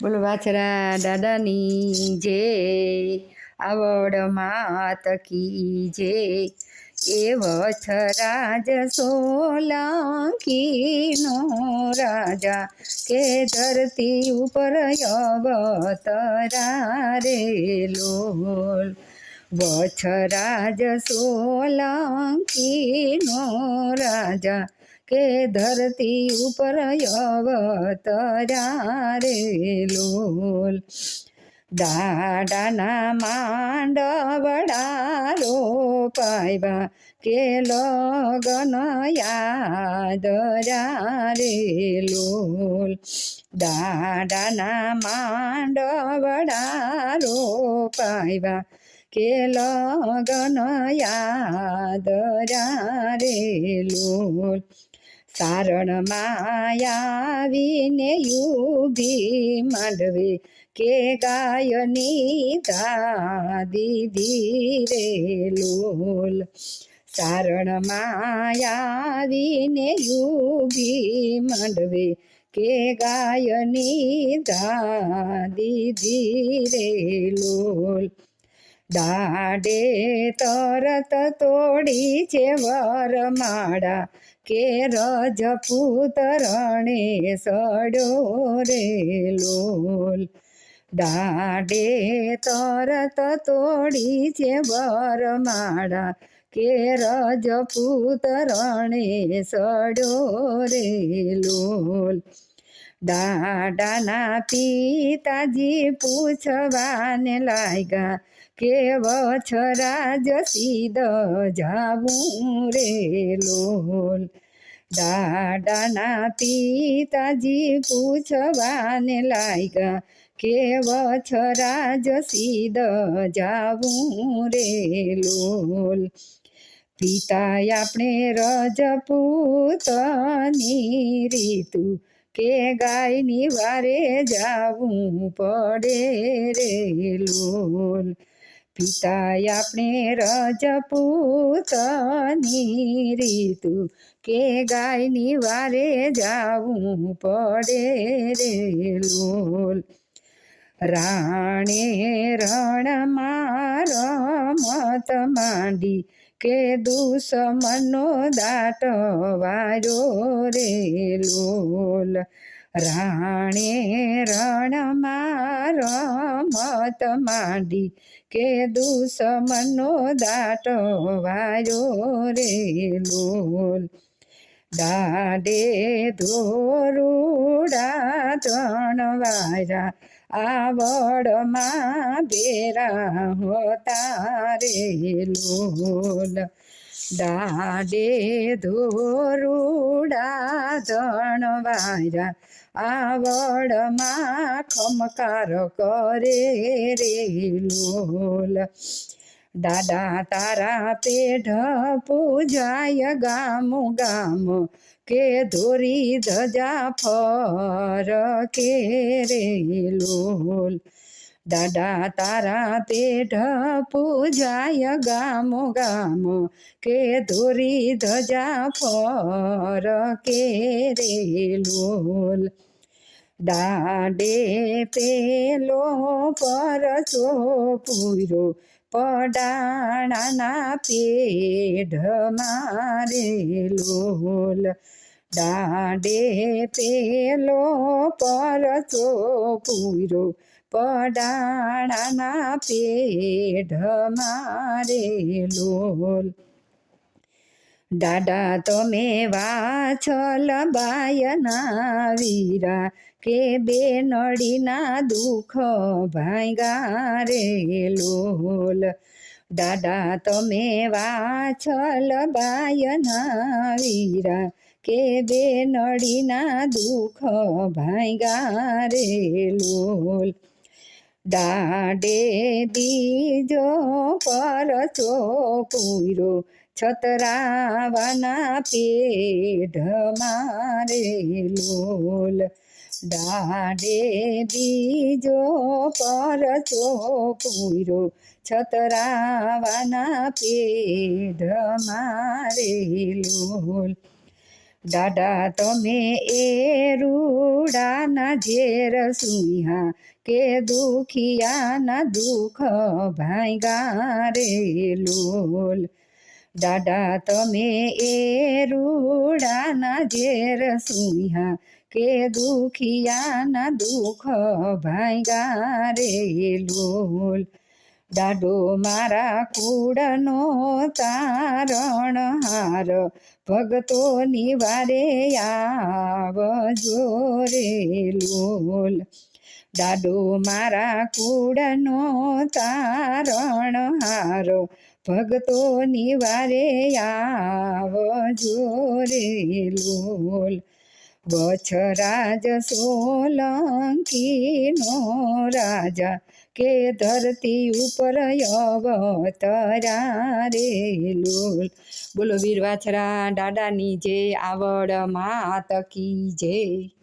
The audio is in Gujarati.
બોલો, વાછરા દાદાની જે આવડ માત કી જે, એ વછરાજ સોલાંકીનો રાજા કે ધરતી ઉપર અવતરા રે લોલ. વછરાજ સોલંકીનો રાજા કે ધરતી ઉપર અવતર્યા રે લોલ. દાડાના માંડવડા રોપાવ્યા કે લગન યાદ રે લોલ. દાડાના માંડવડા રોપાવ્યા કે લગન યાદ રે લોલ સારણ માયાવીને યુભી માંડવી કે ગાયની દીધી રે લોલ સારણ માયાવીને યુભી માંડવી કે ગાયની દીધી રે લોલ દાડે તરત તોડી છે વરમાળા કે રજપૂતરણે સડ્યો રે લોલ. દાડે તરત તોડી છે વરમાળા કે રજપૂતરણે સડ્યો રે લોલ. દાડાના પિતાજી પૂછવાને લાગ્યા કે વછરાજ સીધ જાવું રે લોલ? દાડાના પિતાજી પૂછવાને લાગ્યા કે વછરાજ સીધ જાવું રે લોલ? પિતા આપણે રજપૂતની રીતુ કે ગાયની વારે જાવું પડે રે લોલ? પિતા આપણે રજપૂતની રીતુ કે ગાયની વારે જાવું પડે રે લોલ. રાણે રણમાં રમત માંડી કે દુશ્મનો દાટ વાર્યો રે લોલ. રાણે રણમાં રમત માંડી કે દુશ્મનો દાટ વાયો રે લોલ દાડે ધોરુડા ત્રણ વારા આવડમાં બેરા હોતા રે લોલ દાડે ધોરુડા વારા આવડમાં ખમકાર કરે રે લોલ. દાદા તારા પેઢ પૂજાય ગામ ગામ. કે ધોરી ધજા ફર કે રે લોલ. દાદા તારા પેઢ પૂજાય ગામો ગામો, કે ધોરી ધજા ફર કે રે લોલ. દાડે પેલો પરસો પૂરો, પડાણાના પેઢ મારે લોલ. દાડે પેલો પરસો પૂરો પડાણાના પેઢ મારે લોલ. દાદા, તમે વાછલ બાયના વીરા કે બે નડીના દુઃખ ભાંગા રે લોલ. દાદા, તમે વાછલ બાયના વીરા કે બે નડીના દુઃખ ભાંગા રે લોલ. દાડે બીજો પરચો પૂરો છતરાવાના પેઢ મારે લોલ. દાડે બીજો પરચો પૂરો છતરાવાના પેઢ મારે લોલ. દાદા તમે એ રૂડાના ઝેર સુયા કે દુખિયાના દુઃખ ભાંગા રે લોલ. દાદા તમે એ રૂડાના ઝેર સુયા કે દુખિયાના દુઃખ ભાંગા રે લોલ. દાડો મારા કુળનો તારણ હાર ભગતોની વારે આવજો રે લોલ. દાડો મારા કુળનો તારણ હારો ભગતોની વારે આવજો રે લોલ. વછરાજ સોલંકીનો રાજા, કે ધરતી ઉપર અવતરા રે લોલ. બોલો વીર વાછરા દાદાની જે આવડ માત કી જય.